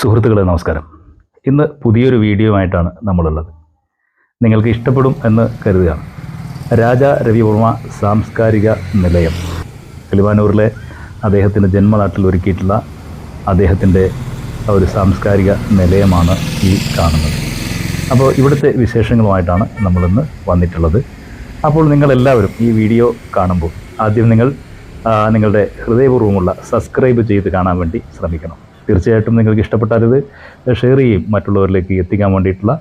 സുഹൃത്തുക്കളെ നമസ്കാരം. ഇന്ന് പുതിയൊരു വീഡിയോ ആയിട്ടാണ് നമ്മളുള്ളത്. നിങ്ങൾക്ക് ഇഷ്ടപ്പെടും എന്ന് കരുതുകയാണ്. രാജ രവിവർമ്മ സാംസ്കാരിക നിലയം. കിളിമാനൂരിലെ അദ്ദേഹത്തിന്റെ ജന്മനാട്ടിൽ ഒരുക്കിയിട്ടുള്ള അദ്ദേഹത്തിന്റെ ഒരു സാംസ്കാരിക നിലയമാണ് ഈ കാണുന്നത്. അപ്പോൾ ഇവിടുത്തെ വിശേഷങ്ങളുമായിട്ടാണ് നമ്മളിന്ന് വന്നിട്ടുള്ളത്. അപ്പോൾ നിങ്ങളെല്ലാവരും ഈ വീഡിയോ കാണുമ്പോൾ ആദ്യം നിങ്ങൾ നിങ്ങളുടെ ഹൃദയപൂർവമുള്ള സബ്സ്ക്രൈബ് ചെയ്ത് കാണാൻ വേണ്ടി ശ്രമിക്കണം. തീർച്ചയായിട്ടും നിങ്ങൾക്ക് ഇഷ്ടപ്പെട്ടാൽ ഇത് ഷെയർ ചെയ്യും. മറ്റുള്ളവരിലേക്ക് എത്തിക്കാൻ വേണ്ടിയിട്ടുള്ള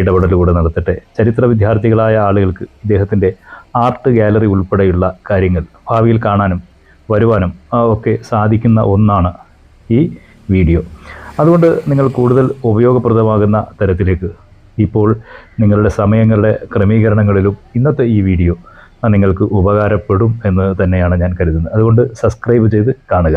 ഇടപെടലുകൂടെ നടത്തട്ടെ. ചരിത്ര വിദ്യാർത്ഥികളായ ആളുകൾക്ക് ഇദ്ദേഹത്തിന്റെ ആർട്ട് ഗാലറി ഉൾപ്പെടെയുള്ള കാര്യങ്ങൾ ഭാവിയിൽ കാണാനും വരുവാനും ഒക്കെ സാധിക്കുന്ന ഒന്നാണ് ഈ വീഡിയോ. അതുകൊണ്ട് നിങ്ങൾ കൂടുതൽ ഉപയോഗപ്രദമാകുന്ന തരത്തിലേക്ക് ഇപ്പോൾ നിങ്ങളുടെ സമയങ്ങളുടെ ക്രമീകരണങ്ങളിലും ഇന്നത്തെ ഈ വീഡിയോ നിങ്ങൾക്ക് ഉപകാരപ്പെടും എന്ന് തന്നെയാണ് ഞാൻ കരുതുന്നത്. അതുകൊണ്ട് സബ്സ്ക്രൈബ് ചെയ്ത് കാണുക.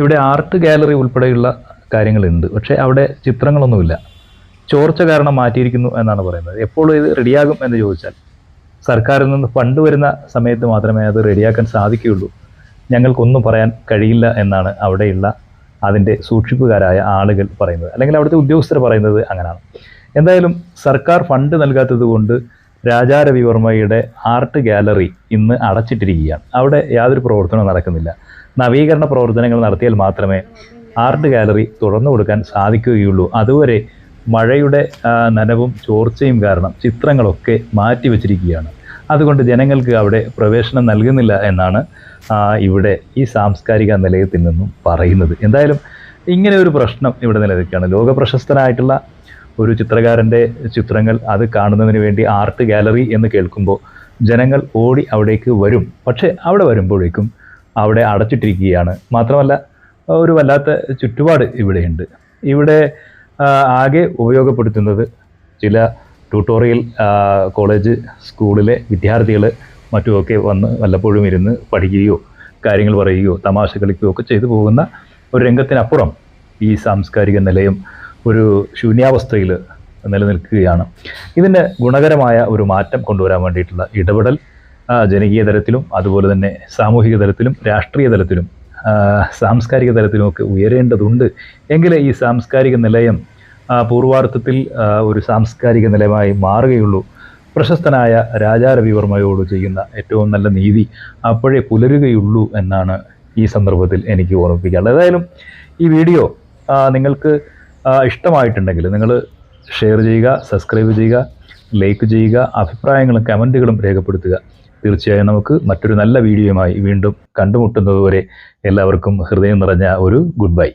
ഇവിടെ ആർട്ട് ഗാലറി ഉൾപ്പെടെയുള്ള കാര്യങ്ങളുണ്ട്. പക്ഷേ അവിടെ ചിത്രങ്ങളൊന്നുമില്ല. ചോർച്ച കാരണം മാറ്റിയിരിക്കുന്നു എന്നാണ് പറയുന്നത്. എപ്പോഴും ഇത് റെഡിയാകും എന്ന് ചോദിച്ചാൽ സർക്കാരിൽ നിന്ന് ഫണ്ട് വരുന്ന സമയത്ത് മാത്രമേ അത് റെഡിയാക്കാൻ സാധിക്കുകയുള്ളൂ. ഞങ്ങൾക്കൊന്നും പറയാൻ കഴിയില്ല എന്നാണ് അവിടെയുള്ള അതിന്റെ സൂക്ഷിപ്പുകാരായ ആളുകൾ പറയുന്നത്. അല്ലെങ്കിൽ അവിടുത്തെ ഉദ്യോഗസ്ഥർ പറയുന്നത് അങ്ങനെയാണ് എന്തായാലും സർക്കാർ ഫണ്ട് നൽകാത്തത് കൊണ്ട് രാജാരവിവർമ്മയുടെ ആർട്ട് ഗാലറി ഇന്ന് അടച്ചിട്ടിരിക്കുകയാണ്. അവിടെ യാതൊരു പ്രവർത്തനവും നടക്കുന്നില്ല. നവീകരണ പ്രവർത്തനങ്ങൾ നടത്തിയാൽ മാത്രമേ ആർട്ട് ഗാലറി തുറന്നു കൊടുക്കാൻ സാധിക്കുകയുള്ളൂ. അതുവരെ മഴയുടെ നനവും ചോർച്ചയും കാരണം ചിത്രങ്ങളൊക്കെ മാറ്റിവെച്ചിരിക്കുകയാണ് അതുകൊണ്ട് ജനങ്ങൾക്ക് അവിടെ പ്രവേശനം നൽകുന്നില്ല എന്നാണ് ഇവിടെ ഈ സാംസ്കാരിക നിലയത്തിൽ നിന്നും പറയുന്നത്. എന്തായാലും ഇങ്ങനെ ഒരു പ്രശ്നം ഇവിടെ നിലനിൽക്കുകയാണ്. ലോക പ്രശസ്തനായിട്ടുള്ള ഒരു ചിത്രകാരന്റെ ചിത്രങ്ങൾ അത് കാണുന്നതിന് വേണ്ടി ആർട്ട് ഗാലറി എന്ന് കേൾക്കുമ്പോൾ ജനങ്ങൾ ഓടി അവിടേക്ക് വരും. പക്ഷേ അവിടെ വരുമ്പോഴേക്കും അവിടെ അടച്ചിട്ടിരിക്കുകയാണ്. മാത്രമല്ല ഒരു വല്ലാത്ത ചുറ്റുപാട് ഇവിടെയുണ്ട്. ഇവിടെ ആകെ ഉപയോഗപ്പെടുത്തുന്നത് ചില ട്യൂട്ടോറിയൽ കോളേജ് സ്കൂളിലെ വിദ്യാർത്ഥികൾ മറ്റുമൊക്കെ വന്ന് വല്ലപ്പോഴും ഇരുന്ന് പഠിക്കുകയോ കാര്യങ്ങൾ പറയുകയോ തമാശ കളിക്കുകയോ ഒക്കെ ചെയ്തു പോകുന്ന ഒരു രംഗത്തിനപ്പുറം ഈ സാംസ്കാരിക നിലയം ഒരു ശൂന്യാവസ്ഥയിൽ നിലനിൽക്കുകയാണ്. ഇതിന് ഗുണകരമായ ഒരു മാറ്റം കൊണ്ടുവരാൻ വേണ്ടിയിട്ടുള്ള ഇടപെടൽ ജനകീയ തലത്തിലും അതുപോലെ തന്നെ സാമൂഹിക തലത്തിലും രാഷ്ട്രീയ തലത്തിലും സാംസ്കാരിക തലത്തിലുമൊക്കെ ഉയരേണ്ടതുണ്ട്. എങ്കിലേ ഈ സാംസ്കാരിക നിലയം പൂർവാർത്ഥത്തിൽ ഒരു സാംസ്കാരിക നിലയമായി മാറുകയുള്ളൂ. പ്രശസ്തനായ രാജാ രവിവർമ്മയോട് ചെയ്യുന്ന ഏറ്റവും നല്ല നീതി അപ്പോഴേ പുലരുകയുള്ളൂ എന്നാണ് ഈ സന്ദർഭത്തിൽ എനിക്ക് ഓർമ്മിപ്പിക്കാനുള്ളത്. ഏതായാലും ഈ വീഡിയോ നിങ്ങൾക്ക് ഇഷ്ടമായിട്ടുണ്ടെങ്കിൽ നിങ്ങൾ ഷെയർ ചെയ്യുക സബ്സ്ക്രൈബ് ചെയ്യുക ലൈക്ക് ചെയ്യുക അഭിപ്രായങ്ങളും കമന്റുകളും രേഖപ്പെടുത്തുക. തീർച്ചയായും നമുക്ക് മറ്റൊരു നല്ല വീഡിയോയുമായി വീണ്ടും കണ്ടുമുട്ടുന്നതുവരെ എല്ലാവർക്കും ഹൃദയം നിറഞ്ഞ ഒരു ഗുഡ് ബൈ